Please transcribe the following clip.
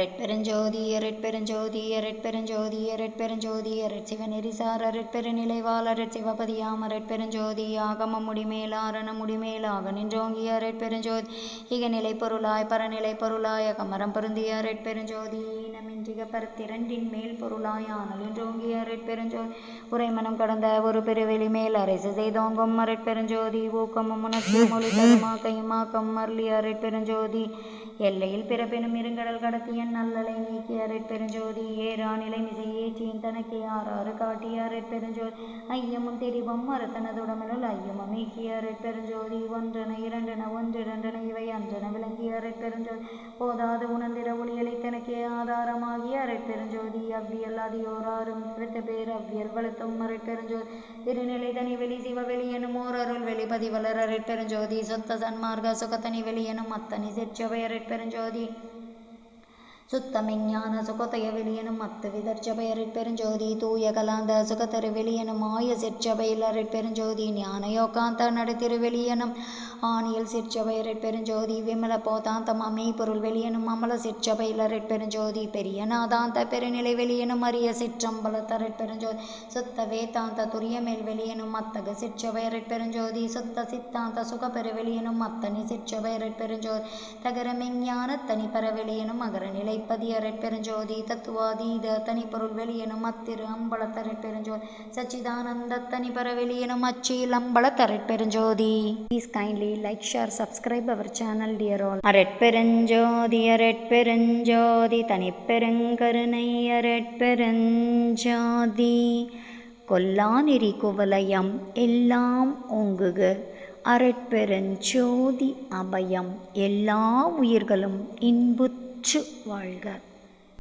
அரட்பெருஞ்சோதி அரட்பெருஞ்சோதி அரட்பெருஞ்சோதி அரட்பெருஞ்சோதி அரட்சிவநெறிசார் அரட்பெருநிலைவாள் அரட்சிவபதியாம் அரட்பெருஞ்சோதி ஆகம முடிமேலாரண முடிமேலாக நின்றோங்கி அரட்பெருஞ்சோதி இக நிலை பொருளாய் பரநிலை பொருளாய் அகமரம் பொருந்திய அரட்பெருஞ்சோதி நமின்றிக பரத்திரண்டின் மேல் பொருளாய் ஆனல் என்றோங்கி அரட்பெருஞ்சோதி உரைமனம் கடந்த ஒரு பெருவெளி மேல் அரசு செய்தோங்கும் அரட்பெருஞ்சோதி ஊக்கமும் உனக்கு மொழி தருமா கைமாக்கம் மர்லி அரட்பெருஞ்சோதி எல்லையில் பிறப்பெனும் இருங்கடல் கடத்தியன் நல்லலை நீக்கிய பெருஞ்சோதி. ஏறா நிலை மிசை ஏற்றியின் தனக்கே ஆறாறு காட்டிய பெருஞ்சோதி. ஐயமும் தெரிவம் மறுத்தனதுடமனுள் ஐயமும் நீக்கிய பெருஞ்சோதி. ஒன்றன இரண்டென ஒன்றிரண்டன இவை அன்றென விளங்கிய பெருஞ்சோதி. போதாது உணர்ந்திட ஒளியலை தனக்கே ஆதாரமாக ஜோதி அவ்வியல்லாது யோராரும் விருத்த பேர் அவ்வியல் வளர்த்தும் பெருஞ்சோதி திருநிலை தனி வெளி சிவவெளி எனும் ஓரருள் அருள் வெளிப்பதிவலர் பெருஞ்சோதி சொத்த சன்மார்க்க சுகத்தனி வெளி எனும் அத்தனி சிற்சபை பெருஞ்சோதி சுத்தமெஞ்ஞான சுகதய வெளியனும் அத்து விதர்ச்சபையரிற் பெருஞ்சோதி தூய கலாந்த சுகதரு வெளியனும் ஆய சிற்சபையில் பெருஞ்சோதி ஞான யோகாந்த நடுத்திரு வெளியனும் ஆணியல் சிற்சபையரிற் பெருஞ்சோதி விமல போதாந்தம் அமைப்பொருள் வெளியனும் அமல சிற்சபையில் பெருஞ்சோதி பெரியநாதாந்த பெருநிலை வெளியனும் அரிய சிற்றம்பல பெருஞ்சோதி சுத்த வேதாந்த துரியமேல் வெளியனும் மத்தக சிற்சபையரிற் பெருஞ்சோதி சுத்த சித்தாந்த சுகப்பெரு வெளியனும் அத்தனி சிற்சபையரிற் பெருஞ்சோதி தகரமெஞ்ஞான தனிப்பர வெளியனும் அகரநிலை பெருஞ்சோதி தத்துவாதீத தனி பொருள் வெளியனும் அத்திரு அம்பல பெருஞ்சோதி. சச்சிதானந்த தனி பர வெளியனும் அச்சில் அம்பல பெருஞ்சோதி. Please kindly like share subscribe our channel dear all அரட்பெருஞ்சோதி அரட்பெருஞ்சோதி தனிப்பெருங்கருணை அரட்பெருஞ்சோதி கொல்லாநெறி குவலயம் எல்லாம் ஓங்குக. அரட்பெருஞ்சோதி அபயம் எல்லா உயிர்களும் பெற்று வாழ்க.